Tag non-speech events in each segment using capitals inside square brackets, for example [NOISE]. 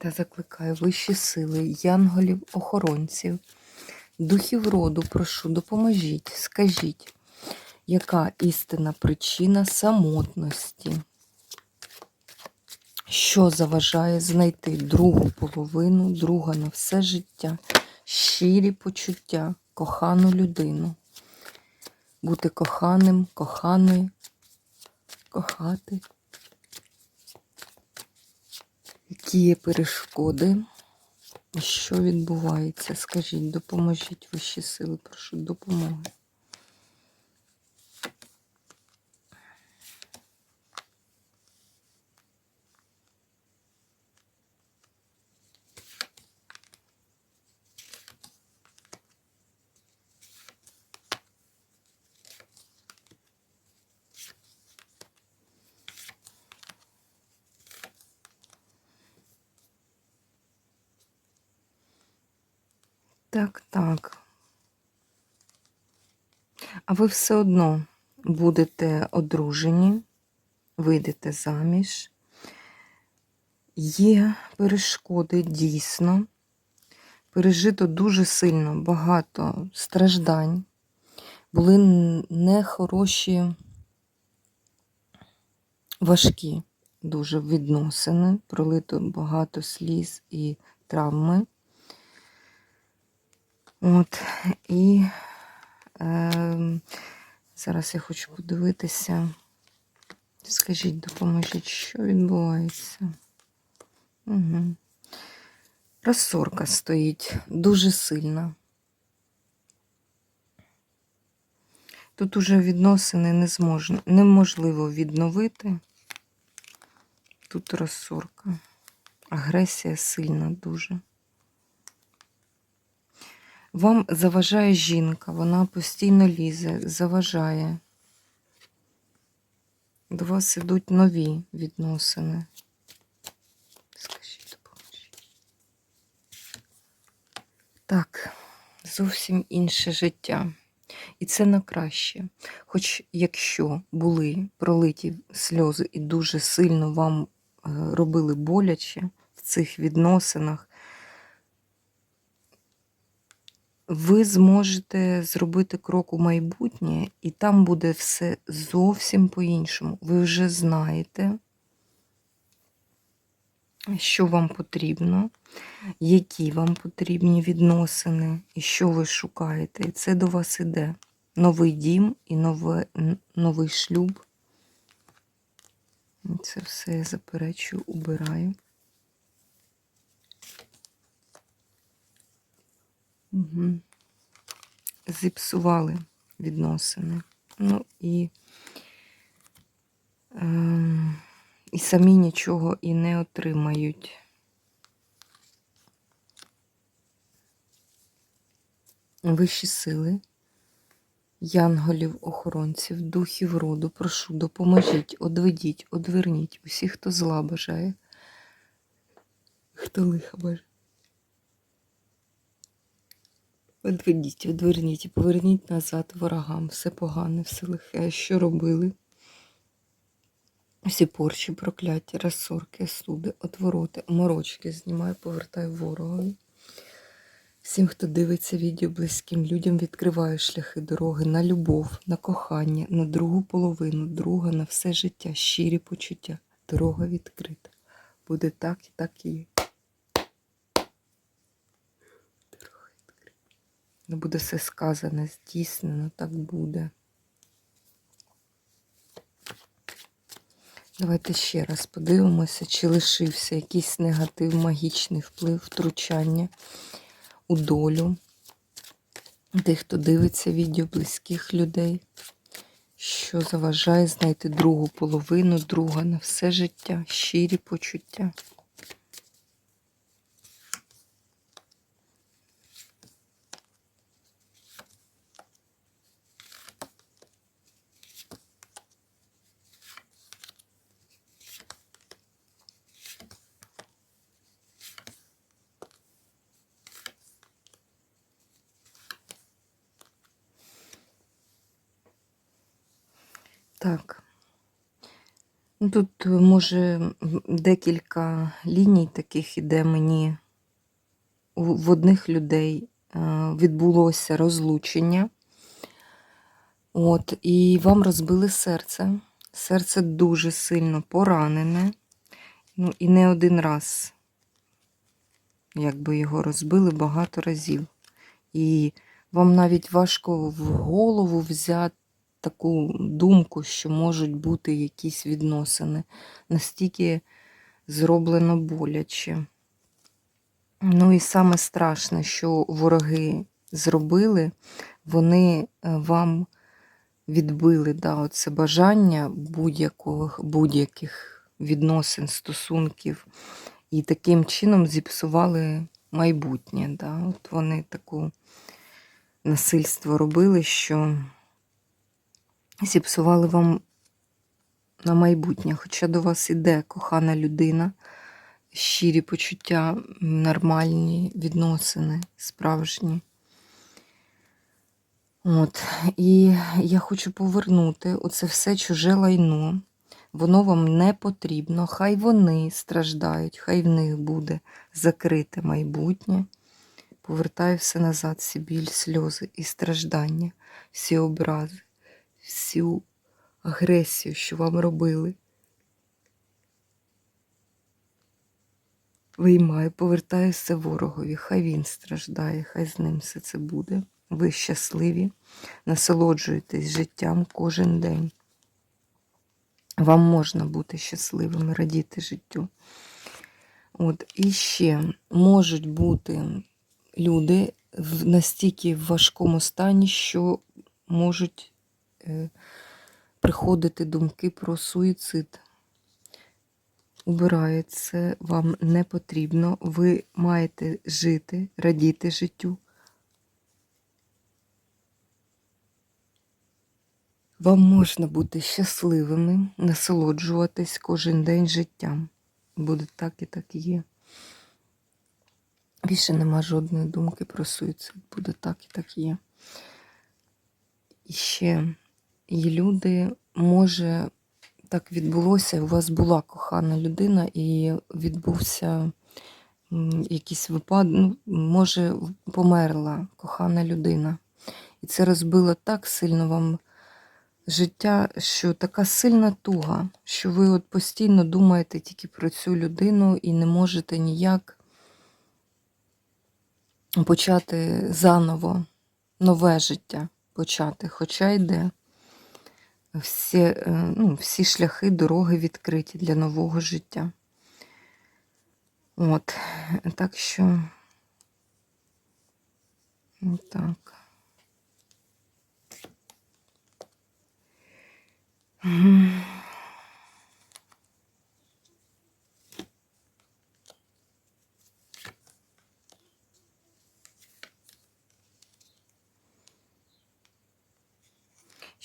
Та закликаю вищі сили, янголів, охоронців, духів роду, прошу, допоможіть, скажіть, яка істинна причина самотності, що заважає знайти другу половину, друга на все життя, щирі почуття, кохану людину, бути коханим, коханою, кохати. Які є перешкоди? Що відбувається? Скажіть, допоможіть вищі сили, прошу допомоги. Так, так. А ви все одно будете одружені, вийдете заміж. Є перешкоди дійсно. Пережито дуже сильно багато страждань. Були нехороші, важкі дуже відносини, пролито багато сліз і травми. От, і зараз я хочу подивитися. Скажіть, допоможіть, що відбувається. Угу. Розсорка стоїть дуже сильна. Тут уже відносини не зможна, неможливо відновити. Тут розсорка. Агресія сильна дуже. Вам заважає жінка, вона постійно лізе, заважає. До вас ідуть нові відносини. Скажіть, допоможіть. Так, зовсім інше життя. І це на краще. Хоч якщо були пролиті сльози і дуже сильно вам е, робили боляче в цих відносинах, ви зможете зробити крок у майбутнє, і там буде все зовсім по-іншому. Ви вже знаєте, що вам потрібно, які вам потрібні відносини, і що ви шукаєте. І це до вас іде. Новий дім і нове, новий шлюб. Це все я заперечую, убираю. Угу. Зіпсували відносини. Ну і е, і самі нічого і не отримають. Вищі сили, янголів, охоронців, духів роду, прошу, допоможіть, одведіть, одверніть усіх, хто зла бажає, хто лиха бажає. Одведіть, одверніть і поверніть назад ворогам. Все погане, все лихе, що робили. Всі порчі, прокляття, розсорки, суди, отвороти, морочки знімаю, повертаю ворогові. Всім, хто дивиться відео близьким людям, відкриваю шляхи дороги на любов, на кохання, на другу половину, друга на все життя, щирі почуття. Дорога відкрита. Буде так і так і є. Буде все сказане, здійснено, так буде. Давайте ще раз подивимося, чи лишився якийсь негатив, магічний вплив, втручання у долю тих, хто дивиться відео близьких людей, що заважає знайти другу половину, друга на все життя, щирі почуття. Так. Ну, Тут, е, може, декілька ліній таких іде мені. В одних людей е, відбулося розлучення. От, і вам розбили серце. Серце дуже сильно поранене. Ну, і не один раз, якби його розбили багато разів. І вам навіть важко в голову взяти таку думку, що можуть бути якісь відносини. Настільки зроблено боляче. Ну і саме страшне, що вороги зробили, вони е, вам відбили да, оце бажання будь-яких відносин, стосунків, і таким чином зіпсували майбутнє. Да. От вони таку насильство робили, що зіпсували вам на майбутнє. Хоча до вас іде кохана людина, щирі почуття, нормальні відносини, справжні. От, і я хочу повернути оце все чуже лайно. Воно вам не потрібно. Хай вони страждають, хай в них буде закрите майбутнє. Повертаю все назад, всі біль, сльози і страждання, всі образи, всю агресію, що вам робили. Виймаю, повертаю все ворогові, хай він страждає, хай з ним все це буде. Ви щасливі, насолоджуєтесь життям кожен день. Вам можна бути щасливими, радіти життю. От, і ще можуть бути люди в настільки важкому стані, що можуть приходити думки про суїцид. Убираю, це вам не потрібно. Ви маєте жити, радіти життю. Вам можна бути щасливими, насолоджуватись кожен день життям. Буде так і так є. Більше нема жодної думки про суїцид. Буде так і так є. І ще є люди, може, так відбулося, у вас була кохана людина, і відбувся якийсь випадок, ну, може, померла кохана людина. І це розбило так сильно вам життя, що така сильна туга, що ви от постійно думаєте тільки про цю людину і не можете ніяк почати заново нове життя почати, хоча йде. Всі, е, ну, всі шляхи, дороги відкриті для нового життя. От, так що, так. Мгм.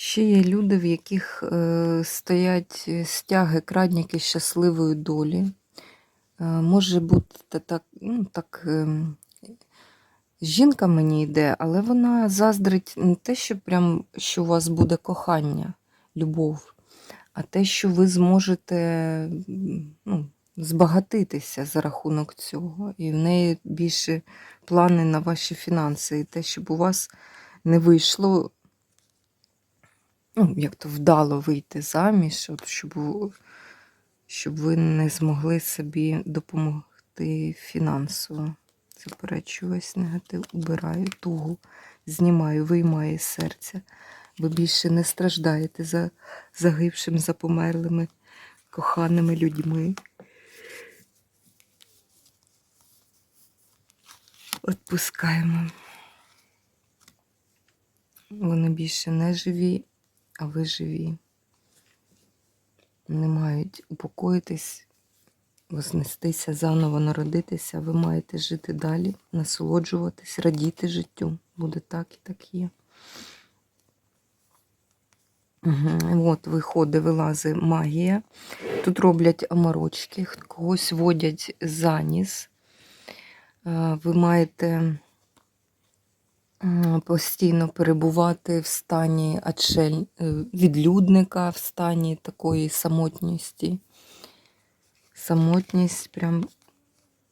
Ще є люди, в яких е, стоять е, стяги, крадніки щасливої долі. Е, може бути так, ну, так ем, жінка мені йде, але вона заздрить не те, що прям що у вас буде кохання, любов, а те, що ви зможете ну, збагатитися за рахунок цього. І в неї більше плани на ваші фінанси, і те, щоб у вас не вийшло ну, як то вдало вийти заміж, от, щоб, щоб ви не змогли собі допомогти фінансово. Заперечую весь негатив, убираю тугу, знімаю, виймаю з серця. Ви більше не страждаєте за загибшим, за померлими, коханими людьми. Отпускаємо. Вони більше не живі, а ви живі. Не мають упокоїтись, вознестися, заново народитися. Ви маєте жити далі, насолоджуватись, радіти життю. Буде так і так є. Угу. От виходить, вилазить магія. Тут роблять оморочки, когось водять за ніс. Е, Ви маєте постійно перебувати в стані отшель... е, відлюдника, в стані такої самотності. Самотність прям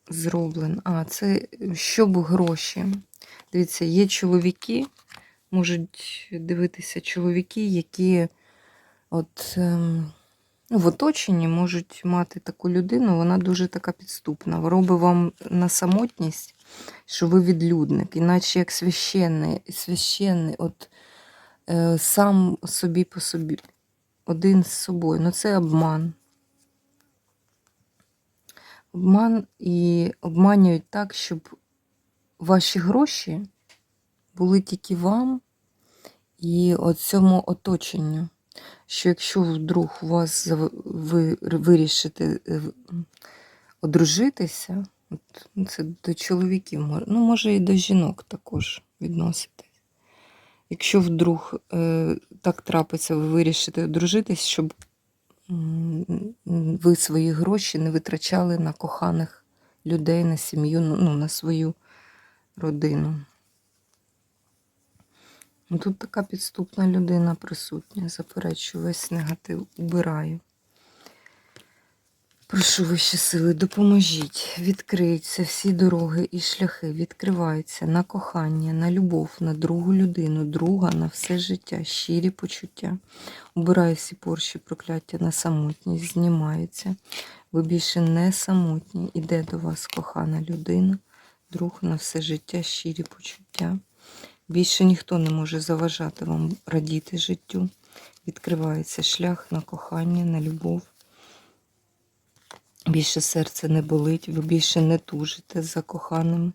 зроблена. А, це щоб гроші. Дивіться, є чоловіки, можуть дивитися чоловіки, які от ем, в оточенні можуть мати таку людину, вона дуже така підступна. Робить вам на самотність, що ви відлюдник, іначе як священний, священний, от е, сам собі по собі, один з собою. Ну це обман. Обман і обманюють так, щоб ваші гроші були тільки вам і цьому оточенню. Що якщо вдруг у вас ви вирішите е, одружитися, ну, це до чоловіків, ну, може і до жінок також відноситись. Якщо вдруг е, так трапиться, ви вирішите одружитись, щоб ви свої гроші не витрачали на коханих людей, на сім'ю, ну, ну, на свою родину. Ну, Тут така підступна людина присутня. Заперечую весь негатив, убираю. Прошу вищі сили, допоможіть. Відкриються всі дороги і шляхи, відкриваються на кохання, на любов, на другу людину, друга на все життя, щирі почуття. Убираю всі порші, прокляття на самотність, знімаються. Ви більше не самотні. Іде до вас кохана людина, друг на все життя, щирі почуття. Більше ніхто не може заважати вам радіти життю. Відкривається шлях на кохання, на любов. Більше серце не болить, ви більше не тужите за коханими.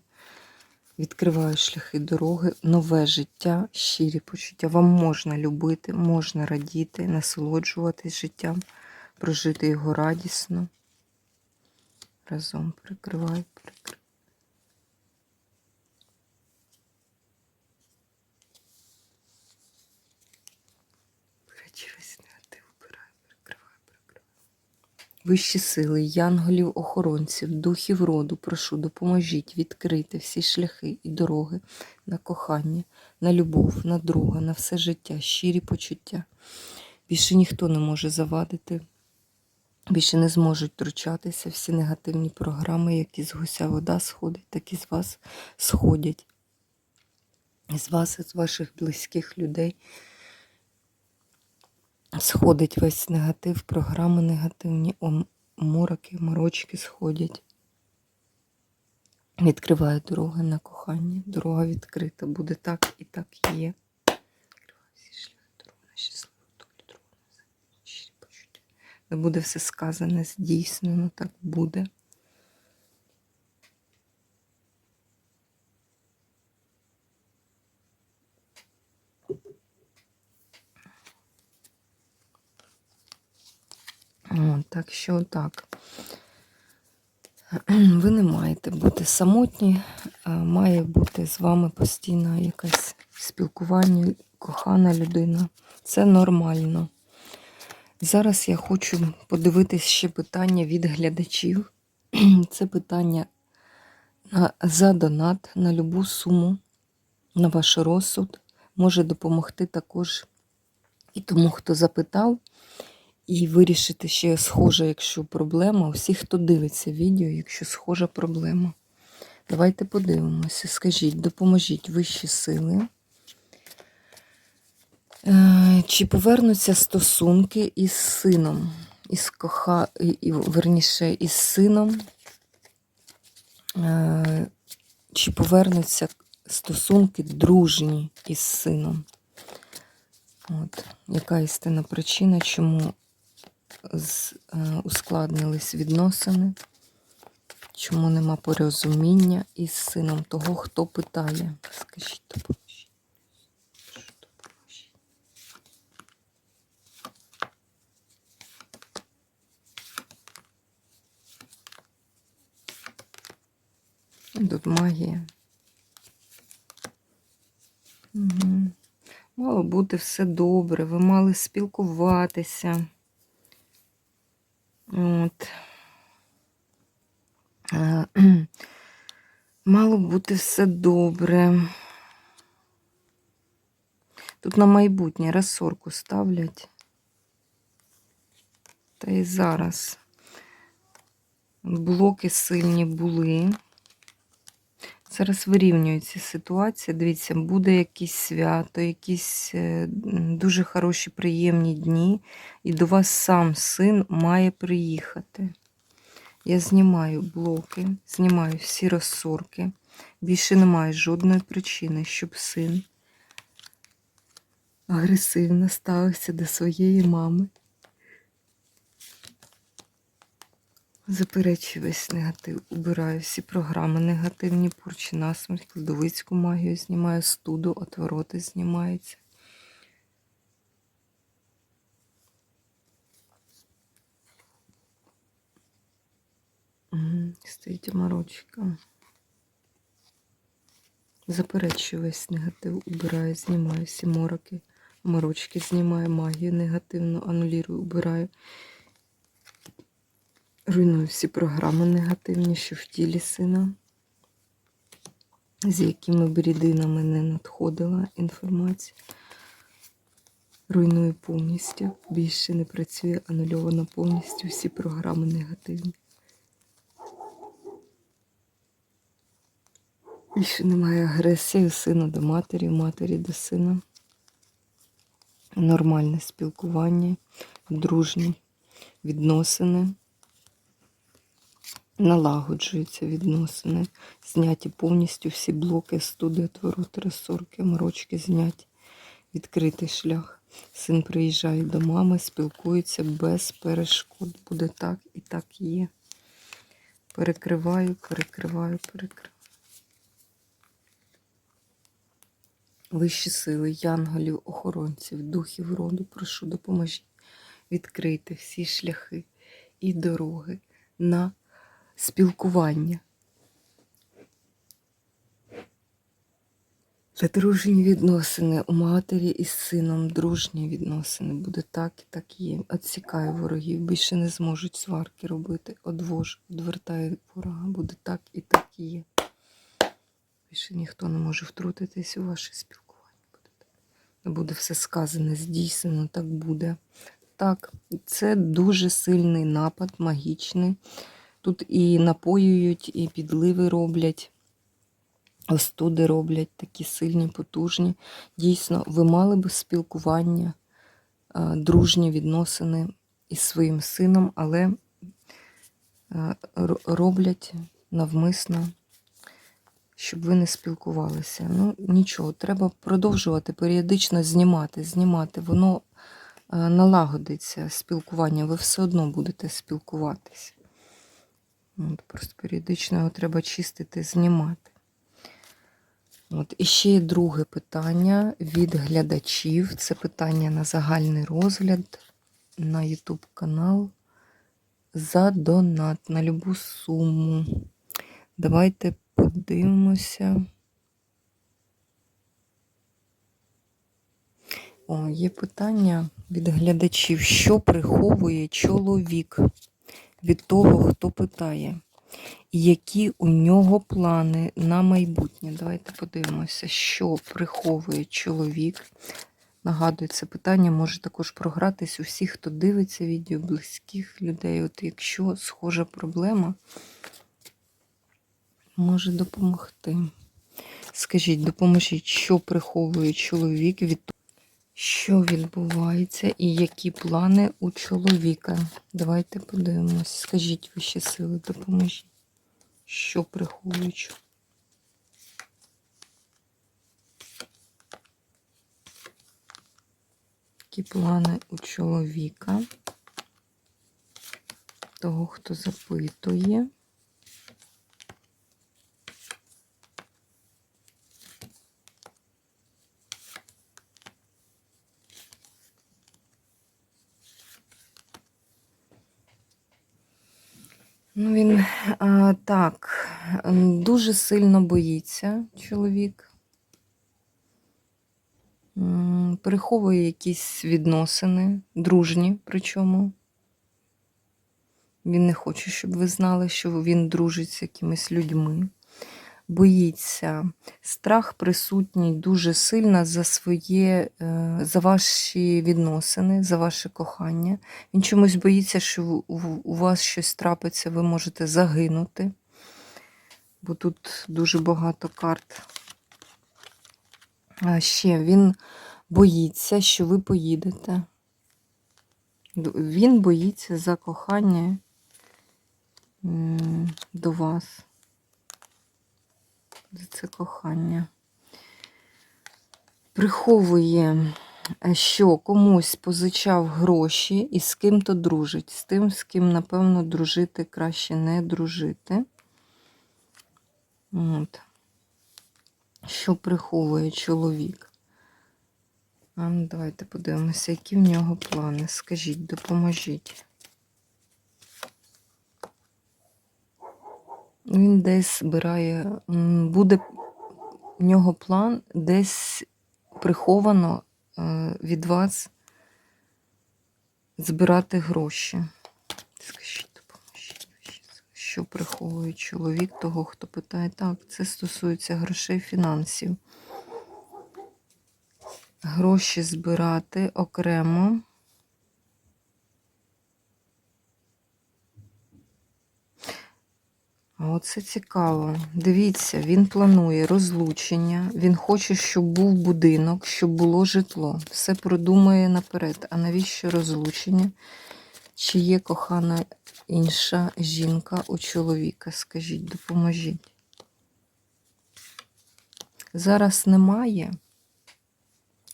Відкриваю шляхи дороги, нове життя, щирі почуття. Вам можна любити, можна радіти, насолоджуватись життям, прожити його радісно. Разом прикриваю, прикриваю. Речі весь негатив убираю, прикриваю, прикриваю. Вищі сили, янголів, охоронців, духів роду, прошу, допоможіть відкрити всі шляхи і дороги на кохання, на любов, на друга, на все життя, щирі почуття. Більше ніхто не може завадити, більше не зможуть втручатися всі негативні програми, які з гуся вода сходить, так і з вас сходять. З вас, з ваших близьких людей сходить весь негатив, програми негативні, мороки, морочки сходять. Відкриває дороги на кохання. Дорога відкрита. Буде так і так є. Не буде все сказане, здійснено, так буде. О, так що так. [CLEARS THROAT] Ви не маєте бути самотні, має бути з вами постійно якесь спілкування, кохана людина. Це нормально. Зараз я хочу подивитись ще питання від глядачів. [CLEARS THROAT] Це питання за донат на любу суму, на ваш розсуд. Може допомогти також і тому, хто запитав і вирішити ще схожа, якщо проблема. Усі, хто дивиться відео, якщо схожа проблема. Давайте подивимося. Скажіть, допоможіть вищі сили. Е, Чи повернуться стосунки із сином, із коха... і, верніше, із сином? Е, Чи повернуться стосунки дружні із сином? От. Яка істинна причина, чому з, е, ускладнились відносини, чому нема порозуміння із сином того, хто питає. Скажіть, допоможіть. Тут магія. Угу. Мало бути все добре, ви мали спілкуватися. От. Е, [CLEARS THROAT] Мало бути все добре. Тут на майбутнє розсорку ставлять. Та й зараз блоки сильні були. Зараз вирівнюється ситуація. Дивіться, буде якесь свято, якісь е, дуже хороші, приємні дні, і до вас сам син має приїхати. Я знімаю блоки, знімаю всі розсорки. Більше немає жодної причини, щоб син агресивно ставився до своєї мами. Заперечую весь негатив, убираю всі програми, негативні порчі, насмерть, кладовицьку магію знімаю, студу, отвороти знімаються. Стоїть омарочка. Заперечую весь негатив, убираю, знімаю всі мороки, омарочки, знімаю магію негативну, анулірую, убираю. Руйную всі програми негативні, що в тілі сина, з якими б рідинами не надходила інформація. Руйную повністю. Більше не працює анульовано повністю всі програми негативні. Більше немає агресії у сина до матері, матері до сина. Нормальне спілкування, дружні відносини. Налагоджуються відносини, зняті повністю всі блоки, студи, отвороти, розсорки, морочки зняті, відкритий шлях. Син приїжджає до мами, спілкується без перешкод. Буде так і так є. Перекриваю, перекриваю, перекриваю. Вищі сили, янголів, охоронців, духів роду, прошу, допоможіть відкрити всі шляхи і дороги на спілкування. Це дружні відносини у матері із сином, дружні відносини. Буде так і так є. Отсікаю ворогів, більше не зможуть сварки робити. Одвожу, відвертаю ворога. Буде так і так є. Більше ніхто не може втрутитись у ваше спілкування. Буде, буде все сказане, здійснено, так буде. Так, це дуже сильний напад, магічний. Тут і напоюють, і підливи роблять, остуди роблять, такі сильні, потужні. Дійсно, ви мали б спілкування, е, дружні відносини із своїм сином, але е, роблять навмисно, щоб ви не спілкувалися. Ну, нічого, треба продовжувати періодично знімати, знімати. Воно е, налагодиться спілкування, ви все одно будете спілкуватися. От, просто періодично його треба чистити, знімати. От, і ще є друге питання від глядачів. Це питання на загальний розгляд на YouTube канал за донат на любу суму. Давайте подивимося. О, є питання від глядачів, що приховує чоловік від того, хто питає, які у нього плани на майбутнє. Давайте подивимося, що приховує чоловік. Нагадую, це питання може також програтись у всіх, хто дивиться відео, близьких людей. От якщо схожа проблема, може допомогти. Скажіть, допоможіть, що приховує чоловік від того, що відбувається і які плани у чоловіка. Давайте подивимось. Скажіть вищі сили, допоможіть. Що приховує чоловік? Які плани у чоловіка? Того, хто запитує. Ну, він а, так, дуже сильно боїться чоловік. Переховує якісь відносини, дружні причому. Він не хоче, щоб ви знали, що він дружить з якимись людьми. Боїться. Страх присутній дуже сильно за своє, е, за ваші відносини, за ваше кохання. Він чомусь боїться, що у- вас щось трапиться, ви можете загинути. Бо тут дуже багато карт. А ще він боїться, що ви поїдете. Він боїться за кохання до вас. За це кохання. Приховує, е, що комусь позичав гроші і з ким-то дружить. З тим, з ким, напевно, дружити краще не дружити. От. Що приховує чоловік? А давайте подивимося, які в нього плани. Скажіть, допоможіть. Він десь збирає, буде в нього план десь приховано е, від вас збирати гроші. Скажіть. Що приховує чоловік того, хто питає? Так, це стосується грошей фінансів. Гроші збирати окремо. Оце цікаво. Дивіться, він планує розлучення, він хоче, щоб був будинок, щоб було житло. Все продумує наперед. А навіщо розлучення? Чи є кохана інша жінка у чоловіка? Скажіть, допоможіть. Зараз немає,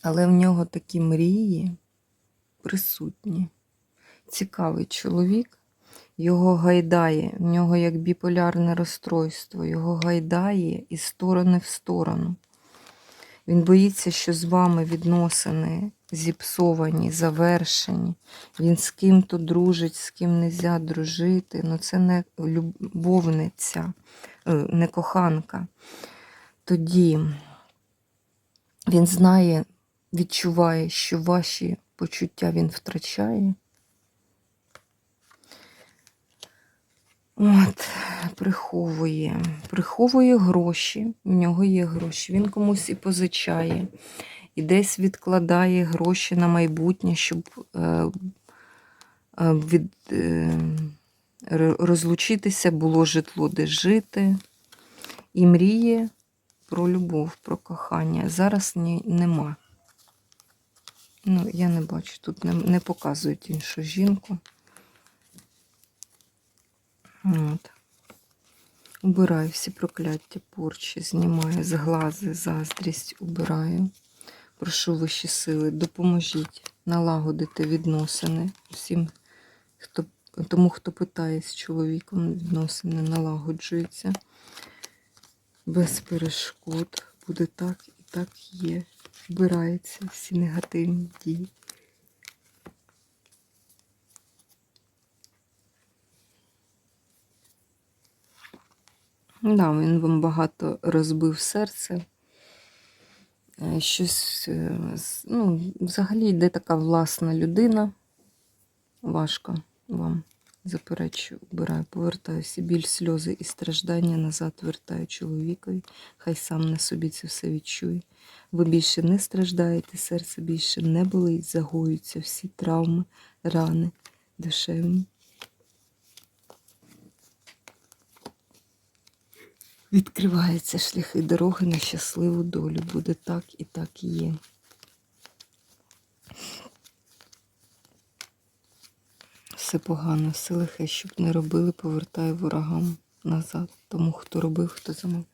але в нього такі мрії присутні. Цікавий чоловік. Його гайдає, в нього як біполярне розстройство, його гайдає із сторони в сторону. Він боїться, що з вами відносини зіпсовані, завершені. Він з ким-то дружить, з ким не можна дружити. Ну це не любовниця, е, не коханка. Тоді він знає, відчуває, що ваші почуття він втрачає. От, приховує. Приховує гроші. В нього є гроші. Він комусь і позичає, і десь відкладає гроші на майбутнє, щоб е, е, від, е, розлучитися, було житло, де жити. І мріє про любов, про кохання. Зараз ні, нема. Ну, я не бачу, тут не, не показують іншу жінку. От. Убираю всі прокляття порчі, знімаю зглази, заздрість убираю. Прошу вищі сили, допоможіть налагодити відносини всім, хто, тому, хто питає з чоловіком, відносини налагоджуються. Без перешкод. Буде так і так є. Вбираються всі негативні дії. Да, він вам багато розбив серце. Е, Щось, е, ну, взагалі йде така власна людина. Важко вам заперечую, убираю, повертаю всі біль, сльози і страждання назад вертаю чоловікові. Хай сам на собі це все відчує. Ви більше не страждаєте, серце більше не болить, загоюються всі травми, рани душевні. Відкриваються шляхи дороги на щасливу долю. Буде так і так і є. Все погано, все лихе, щоб не робили, повертаю ворогам назад. Тому хто робив, хто замовив.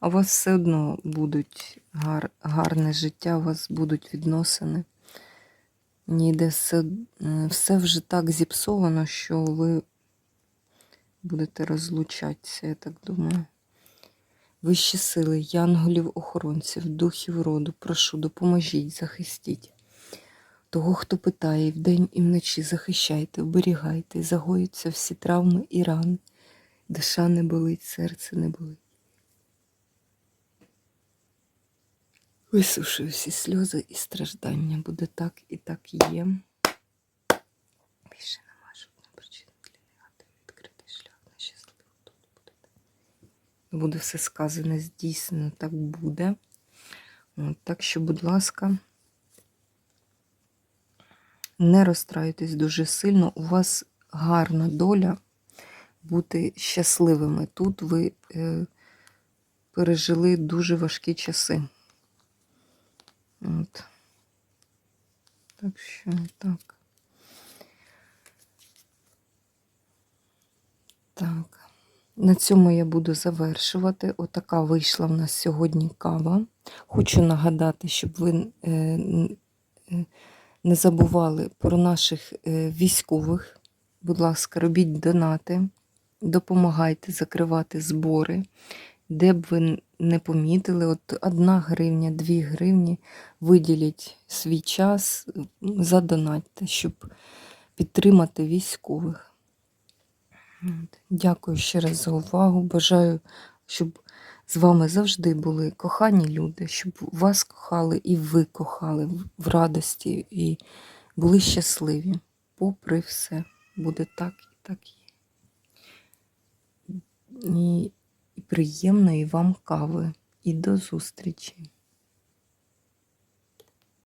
А у вас все одно будуть гар, гарне життя, у вас будуть відносини. Ніде все, все вже так зіпсовано, що ви будете розлучатися, я так думаю. Вищі сили, янголів-охоронців, духів роду, прошу, допоможіть, захистіть. Того, хто питає вдень і вночі, захищайте, оберігайте, загоються всі травми і рани. Душа не болить, серце не болить. Висушую всі сльози і страждання. Буде так і так є. Більше нема жодної причини для негативу. Відкритий шлях на щасливу долю буде все сказане, здійснено, так буде. От, так що, будь ласка, не розстраюйтесь дуже сильно. У вас гарна доля бути щасливими. Тут ви е, пережили дуже важкі часи. От. Так що так. Так. На цьому я буду завершувати. Отака вийшла в нас сьогодні кава. Хочу нагадати, щоб ви е, е, не забували про наших е, військових. Будь ласка, робіть донати, допомагайте закривати збори. Де б ви не помітили, от одна гривня, дві гривні, виділіть свій час, задонатьте, щоб підтримати військових. Дякую ще раз за увагу. Бажаю, щоб з вами завжди були кохані люди, щоб вас кохали і ви кохали в- в радості і були щасливі. Попри все, буде так і так є. І, і приємної вам кави. І до зустрічі!